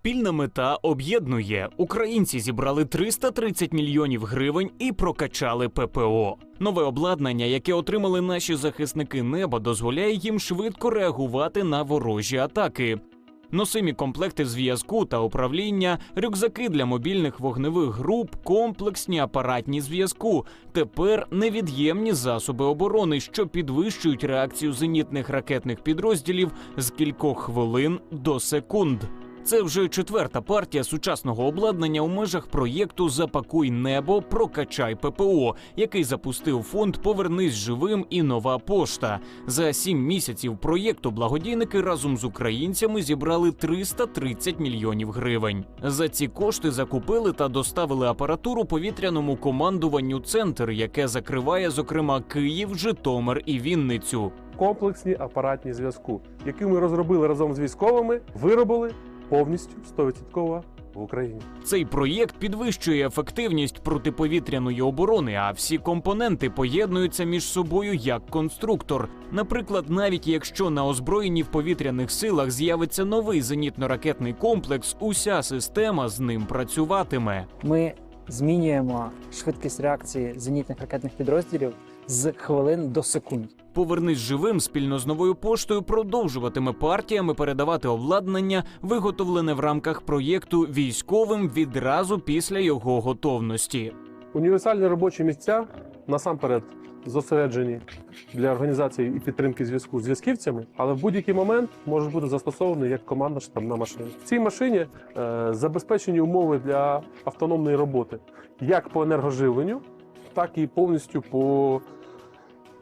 Спільна мета об'єднує. Українці зібрали 330 мільйонів гривень і прокачали ППО. Нове обладнання, яке отримали наші захисники неба, дозволяє їм швидко реагувати на ворожі атаки. Носимі комплекти зв'язку та управління, рюкзаки для мобільних вогневих груп, комплексні апаратні зв'язку. Тепер невід'ємні засоби оборони, що підвищують реакцію зенітних ракетних підрозділів з кількох хвилин до секунд. Це вже четверта партія сучасного обладнання у межах проєкту Запакуй небо, прокачай ППО, який запустив фонд Повернись живим і нова пошта. За сім місяців проєкту благодійники разом з українцями зібрали 330 мільйонів гривень. За ці кошти закупили та доставили апаратуру повітряному командуванню центр, яке закриває зокрема Київ, Житомир і Вінницю. комплексні апаратні зв'язку, які ми розробили разом з військовими, виробили повністю 100% в Україні. Цей проєкт підвищує ефективність протиповітряної оборони, а всі компоненти поєднуються між собою як конструктор. Наприклад, навіть якщо на озброєнні в повітряних силах з'явиться новий зенітно-ракетний комплекс, уся система з ним працюватиме. Ми змінюємо швидкість реакції зенітних ракетних підрозділів з хвилин до секунд. Повернись живим спільно з новою поштою продовжуватиме партіями передавати обладнання, виготовлене в рамках проєкту військовим відразу після його готовності. Універсальні робочі місця насамперед зосереджені для організації і підтримки зв'язку з зв'язківцями, але в будь-який момент можуть бути застосовані як командна штабна машина. В цій машині е, забезпечені умови для автономної роботи як по енергоживленню, так і повністю по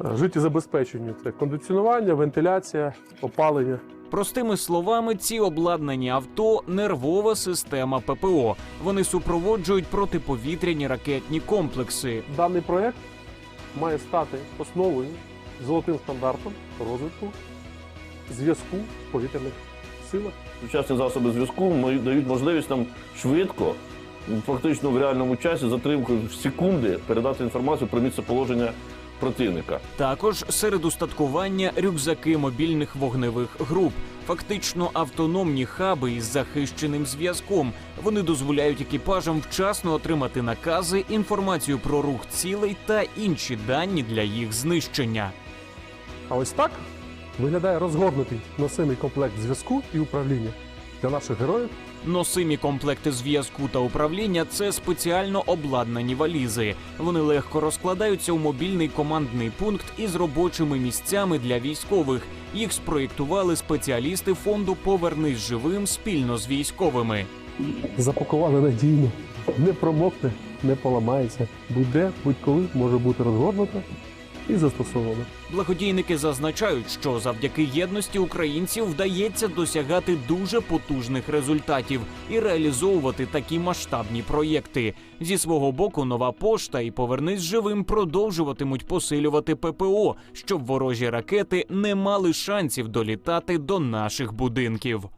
е, життєзабезпеченню. Це кондиціонування, вентиляція, опалення. Простими словами, ці обладнані авто нервова система ППО. Вони супроводжують протиповітряні ракетні комплекси. Даний проект має стати основою золотим стандартом розвитку зв'язку в повітряних силах. Сучасні засоби зв'язку дають можливість нам швидко, фактично в реальному часі, затримкою в секунди, передати інформацію про місце положення противника. Також серед устаткування рюкзаки мобільних вогневих груп. Фактично автономні хаби із захищеним зв'язком. Вони дозволяють екіпажам вчасно отримати накази, інформацію про рух цілей та інші дані для їх знищення. А ось так виглядає розгорнутий носимий комплект зв'язку і управління для наших героїв. Носимі комплекти зв'язку та управління це спеціально обладнані валізи. Вони легко розкладаються у мобільний командний пункт із робочими місцями для військових. Їх спроєктували спеціалісти фонду Повернись живим спільно з військовими. Запакували надійно, не промокне, не поламається. Будь-де, будь-коли може бути розгорнуто і застосовано. Благодійники зазначають, що завдяки єдності українців вдається досягати дуже потужних результатів і реалізовувати такі масштабні проєкти. Зі свого боку, нова пошта і повернись живим продовжуватимуть посилювати ППО, щоб ворожі ракети не мали шансів долітати до наших будинків.